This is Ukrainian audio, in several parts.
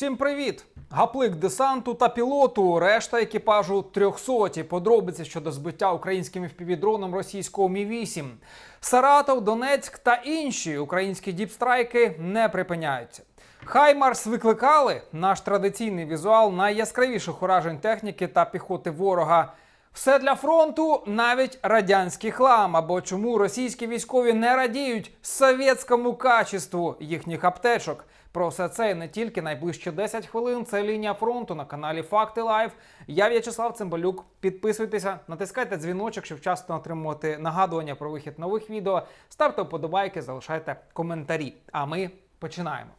Всім привіт! Гаплик десанту та пілоту, решта екіпажу трьохсоті. Подробиці щодо збиття українським впівдроном російського Мі 8 Саратов, Донецьк та інші українські діпстрайки не припиняються. Хаймарс викликали наш традиційний візуал найяскравіших уражень техніки та піхоти ворога. Все для фронту, навіть радянський хлам. Або чому російські військові не радіють совєтському качеству їхніх аптечок. Про все це і не тільки найближчі 10 хвилин. Це лінія фронту на каналі Факти Лайв. Я В'ячеслав Цимбалюк. Підписуйтеся, натискайте дзвіночок, щоб вчасно отримувати нагадування про вихід нових відео. Ставте вподобайки, залишайте коментарі. А ми починаємо.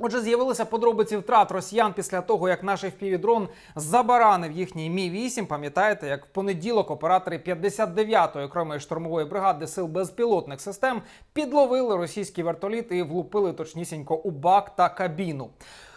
Отже, з'явилися подробиці втрат росіян після того, як наш FPV-дрон забаранив їхній Мі 8 Пам'ятаєте, як в понеділок оператори 59-ї окремої штурмової бригади сил безпілотних систем підловили російський вертоліт і влупили точнісінько у бак та кабіну.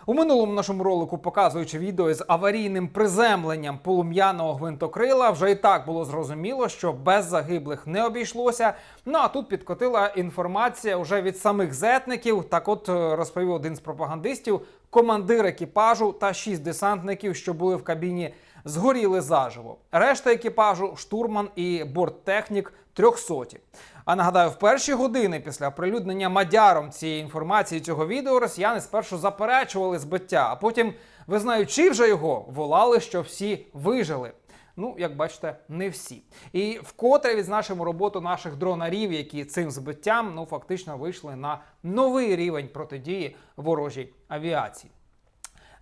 У минулому нашому ролику, показуючи відео з аварійним приземленням полум'яного гвинтокрила, вже і так було зрозуміло, що без загиблих не обійшлося. Ну а тут підкотила інформація вже від самих зетників. Так, от е, розповів один з пропагандистів, командир екіпажу та шість десантників, що були в кабіні, згоріли заживо. Решта екіпажу, штурман і борттехнік трьохсоті. А нагадаю, в перші години після оприлюднення мадяром цієї інформації цього відео росіяни спершу заперечували збиття, а потім, визнаючи вже його, волали, що всі вижили. Ну, як бачите, не всі. І вкотре відзначимо роботу наших дронарів, які цим збиттям ну фактично вийшли на новий рівень протидії ворожій авіації.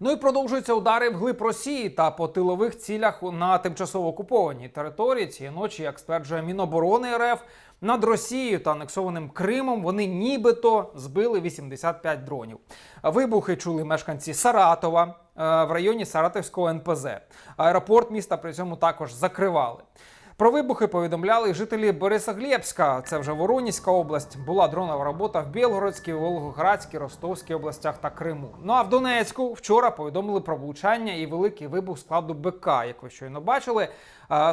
Ну і продовжуються удари вглиб Росії та по тилових цілях на тимчасово окупованій території. Цієї ночі, як стверджує Міноборони РФ, над Росією та анексованим Кримом вони нібито збили 85 дронів. Вибухи чули мешканці Саратова е, в районі Саратовського НПЗ. Аеропорт міста при цьому також закривали. Про вибухи повідомляли й жителі Борисоглєбська, це вже Воронізька область. Була дронова робота в Білгородській, Волгоградській, Ростовській областях та Криму. Ну а в Донецьку вчора повідомили про влучання і великий вибух складу БК, як ви щойно бачили.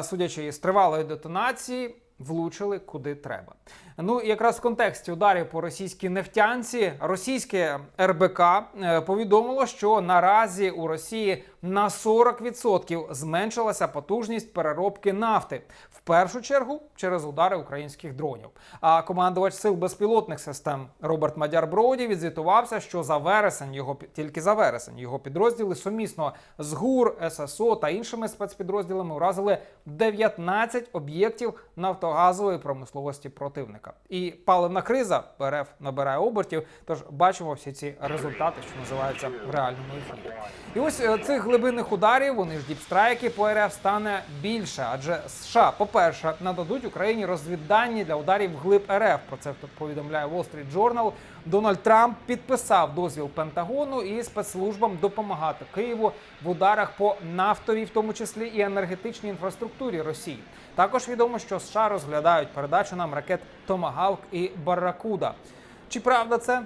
Судячи із тривалої детонації, влучили куди треба. Ну якраз в контексті ударів по російській нефтянці, російське РБК е, повідомило, що наразі у Росії на 40% зменшилася потужність переробки нафти. В першу чергу через удари українських дронів. А командувач сил безпілотних систем Роберт Мадяр Броді відзвітувався, що за вересень його тільки за вересень його підрозділи сумісно з ГУР, ССО та іншими спецпідрозділами уразили 19 об'єктів нафтогазової промисловості противника. І паливна криза РФ набирає обертів. Тож бачимо всі ці результати, що називаються в реальному ефірі. І ось е, цих глибинних ударів, вони ж діпстрайки по РФ стане більше, адже США, по-перше, нададуть Україні розвіддані для ударів глиб РФ. Про це повідомляє Wall Street Journal. Дональд Трамп підписав дозвіл Пентагону і спецслужбам допомагати Києву в ударах по нафтовій, в тому числі і енергетичній інфраструктурі Росії. Також відомо, що США розглядають передачу нам ракет Томагавк і Барракуда. Чи правда це?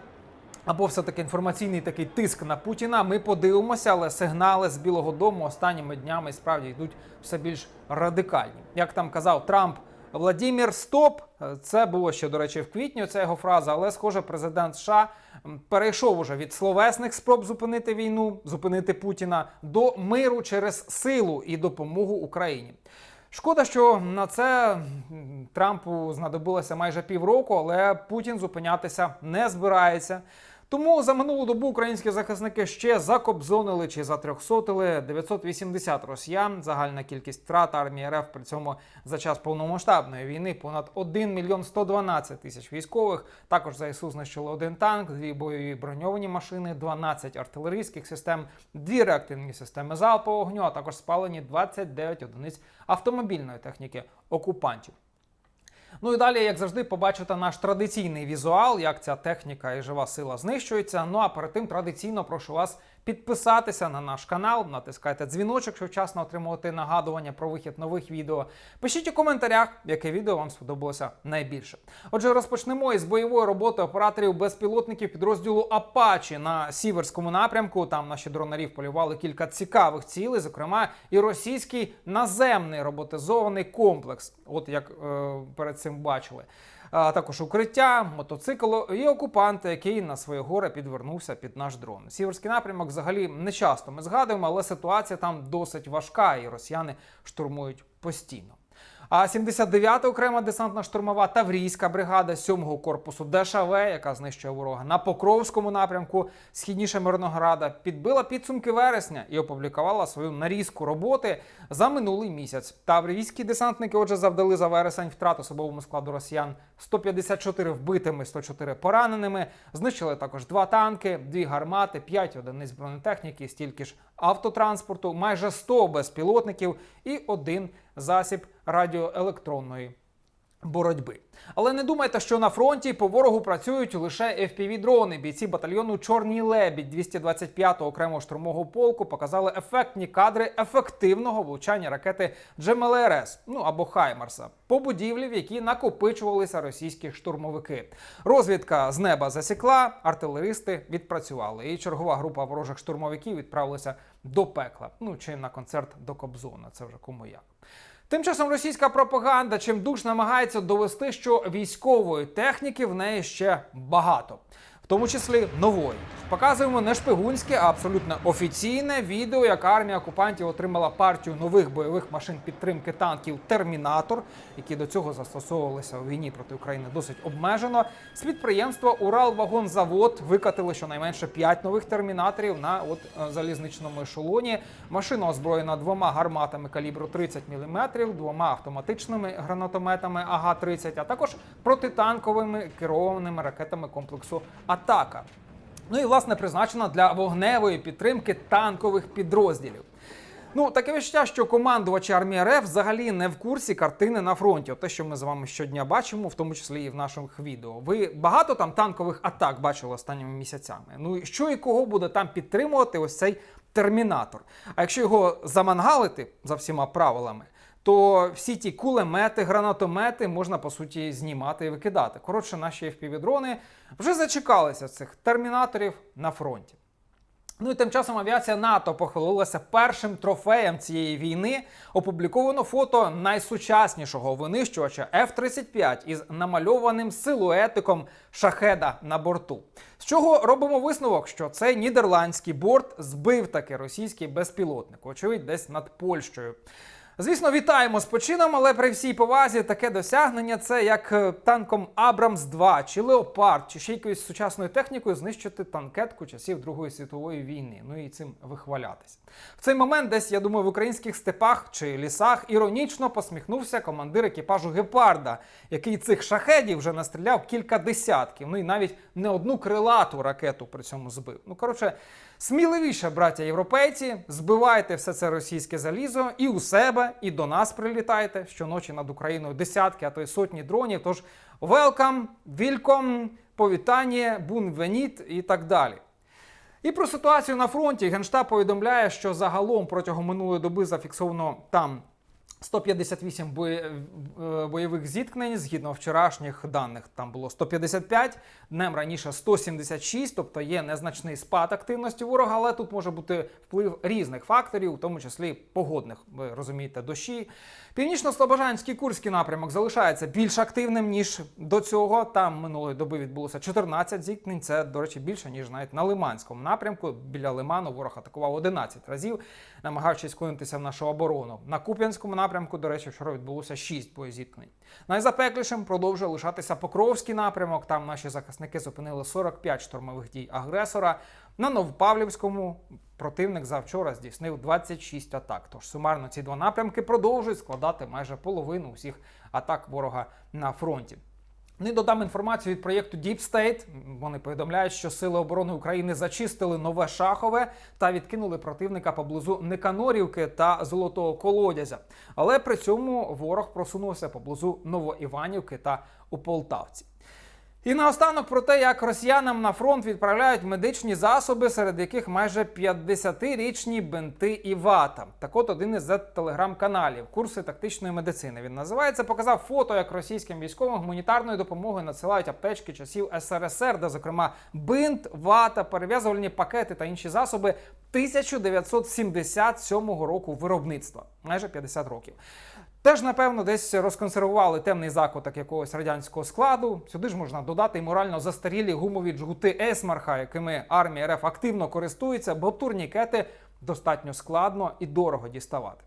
Або все-таки інформаційний такий тиск на Путіна. Ми подивимося, але сигнали з Білого Дому останніми днями справді йдуть все більш радикальні. Як там казав Трамп, Владімір Стоп. Це було ще, до речі, в квітні. Ця його фраза, але схоже, президент США перейшов уже від словесних спроб зупинити війну, зупинити Путіна до миру через силу і допомогу Україні. Шкода, що на це Трампу знадобилося майже півроку, але Путін зупинятися не збирається. Тому за минулу добу українські захисники ще закобзонили чи затрьохсотили 980 росіян. Загальна кількість втрат армії РФ при цьому за час повномасштабної війни понад 1 мільйон 112 тисяч військових. Також ЗСУ знищили один танк, дві бойові броньовані машини, 12 артилерійських систем, дві реактивні системи залпового вогню, а також спалені 29 одиниць автомобільної техніки окупантів. Ну і далі, як завжди, побачите наш традиційний візуал, як ця техніка і жива сила знищується. Ну а перед тим традиційно прошу вас підписатися на наш канал, натискайте дзвіночок, щоб вчасно отримувати нагадування про вихід нових відео. Пишіть у коментарях, яке відео вам сподобалося найбільше. Отже, розпочнемо із бойової роботи операторів безпілотників підрозділу Апачі на сіверському напрямку. Там наші дронарів полювали кілька цікавих цілей, зокрема і російський наземний роботизований комплекс. От як е, перед цим бачили. А також укриття, мотоцикл і окупант, який на своє горе підвернувся під наш дрон. Сіверський напрямок взагалі не часто ми згадуємо, але ситуація там досить важка, і росіяни штурмують постійно. А 79-та окрема десантна штурмова Таврійська бригада 7-го корпусу ДШВ, яка знищує ворога на Покровському напрямку, східніше Мирнограда, підбила підсумки вересня і опублікувала свою нарізку роботи за минулий місяць. Таврійські десантники, отже, завдали за вересень втрат особовому складу росіян 154 вбитими, 104 пораненими. Знищили також два танки, дві гармати, 5 одиниць бронетехніки, стільки ж автотранспорту, майже 100 безпілотників і один засіб радіоелектронної боротьби. Але не думайте, що на фронті по ворогу працюють лише FPV-дрони. Бійці батальйону Чорній лебідь 225-го окремого штурмового полку показали ефектні кадри ефективного влучання ракети GMLRS, ну або Хаймарса, по будівлі, в якій накопичувалися російські штурмовики. Розвідка з неба засікла, артилеристи відпрацювали. І чергова група ворожих штурмовиків відправилася до пекла. Ну чи на концерт до Кобзона. Це вже кому як. Тим часом російська пропаганда чимдуж намагається довести, що військової техніки в неї ще багато, тому числі нової. Показуємо не шпигунське, а абсолютно офіційне відео, як армія окупантів отримала партію нових бойових машин підтримки танків Термінатор, які до цього застосовувалися у війні проти України досить обмежено. З підприємства Уралвагонзавод викатили щонайменше 5 нових термінаторів на от е, залізничному ешелоні. Машина озброєна двома гарматами калібру 30 мм, двома автоматичними гранатометами АГ-30, а також протитанковими керованими ракетами комплексу Атака. Ну і власне призначена для вогневої підтримки танкових підрозділів. Ну, таке відчуття, що командувачі армії РФ взагалі не в курсі картини на фронті. Те, що ми з вами щодня бачимо, в тому числі і в наших відео. Ви багато там танкових атак бачили останніми місяцями. Ну і що і кого буде там підтримувати ось цей термінатор? А якщо його замангалити за всіма правилами, то всі ті кулемети, гранатомети можна по суті знімати і викидати. Коротше, наші FPV-дрони вже зачекалися цих термінаторів на фронті. Ну і тим часом авіація НАТО похвалилася першим трофеєм цієї війни. Опубліковано фото найсучаснішого винищувача F-35 із намальованим силуетиком шахеда на борту. З чого робимо висновок, що цей нідерландський борт збив таки російський безпілотник, очевидь, десь над Польщею. Звісно, вітаємо з почином, але при всій повазі таке досягнення це як е, танком Абрамс 2 чи Леопард, чи ще якоюсь сучасною технікою знищити танкетку часів Другої світової війни. Ну і цим вихвалятись. В цей момент, десь я думаю, в українських степах чи лісах іронічно посміхнувся командир екіпажу Гепарда, який цих шахедів вже настріляв кілька десятків. Ну і навіть не одну крилату ракету при цьому збив. Ну коротше. Сміливіше, браття європейці, збивайте все це російське залізо і у себе, і до нас прилітайте. Щоночі над Україною десятки, а то й сотні дронів. Тож велкам, вільком, повітання, бунвеніт і так далі. І про ситуацію на фронті Генштаб повідомляє, що загалом протягом минулої доби зафіксовано там 158 бої- е, бойових зіткнень. Згідно вчорашніх даних, там було 155, днем раніше 176, тобто є незначний спад активності ворога, але тут може бути вплив різних факторів, в тому числі погодних, ви розумієте, дощі. Північно-слобожанський Курський напрямок залишається більш активним ніж до цього. Там минулої доби відбулося 14 зіткнень. Це, до речі, більше ніж навіть на Лиманському напрямку. Біля Лиману ворог атакував 11 разів, намагаючись вклинитися в нашу оборону. На Куп'янському напрямку, до речі, вчора відбулося 6 боєзіткнень. Найзапеклішим продовжує лишатися Покровський напрямок. Там наші захисники зупинили 45 штурмових дій агресора. На Новопавлівському противник завчора здійснив 26 атак. Тож сумарно ці два напрямки продовжують складати майже половину усіх атак ворога на фронті. Не додам інформацію від проєкту Deep State. Вони повідомляють, що Сили оборони України зачистили нове шахове та відкинули противника поблизу Никанорівки та Золотого Колодязя. Але при цьому ворог просунувся поблизу Новоіванівки та у Полтавці. І наостанок про те, як росіянам на фронт відправляють медичні засоби, серед яких майже 50-річні бинти і вата. Так от один із телеграм-каналів курси тактичної медицини. Він називається, показав фото, як російським військовим гуманітарної допомоги надсилають аптечки часів СРСР, де, зокрема, бинт, вата, перев'язувальні пакети та інші засоби 1977 року виробництва, майже 50 років. Теж, напевно, десь розконсервували темний закуток якогось радянського складу. Сюди ж можна додати й морально застарілі гумові джгути Есмарха, якими армія РФ активно користується, бо турнікети достатньо складно і дорого діставати.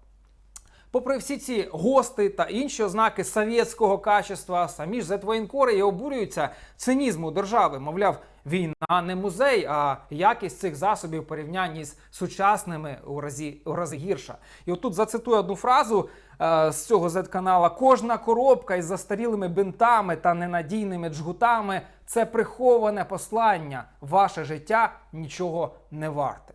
Попри всі ці гости та інші ознаки совєтського качества, самі ж зетвоєнкори і обурюються цинізму держави. Мовляв, війна не музей, а якість цих засобів в порівнянні з сучасними у разі, у рази гірша. І отут зацитую одну фразу е, з цього зет-канала: кожна коробка із застарілими бинтами та ненадійними джгутами це приховане послання. Ваше життя нічого не варте.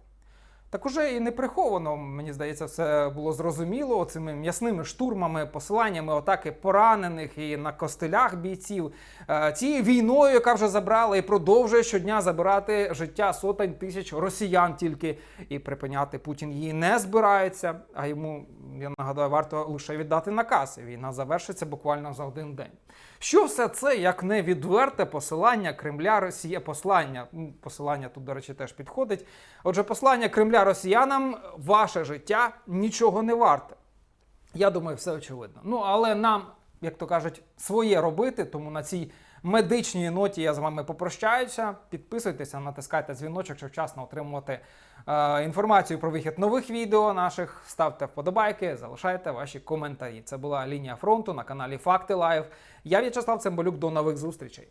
Так уже і не приховано, мені здається, все було зрозуміло цими м'ясними штурмами, посиланнями атаки поранених і на костелях бійців. Е, Цією війною, яка вже забрала і продовжує щодня забирати життя сотень тисяч росіян тільки і припиняти Путін її не збирається. А йому я нагадаю, варто лише віддати наказ. Війна завершиться буквально за один день. Що все це як не відверте посилання Кремля Росія? Послання посилання тут, до речі, теж підходить. Отже, послання Кремля росіянам ваше життя нічого не варте. Я думаю, все очевидно. Ну але нам, як то кажуть, своє робити. Тому на цій медичній ноті я з вами попрощаюся. Підписуйтеся, натискайте дзвіночок, щоб вчасно отримувати е, інформацію про вихід нових відео наших. Ставте вподобайки, залишайте ваші коментарі. Це була лінія фронту на каналі Факти Лайв. Я В'ячеслав Цимбалюк. До нових зустрічей.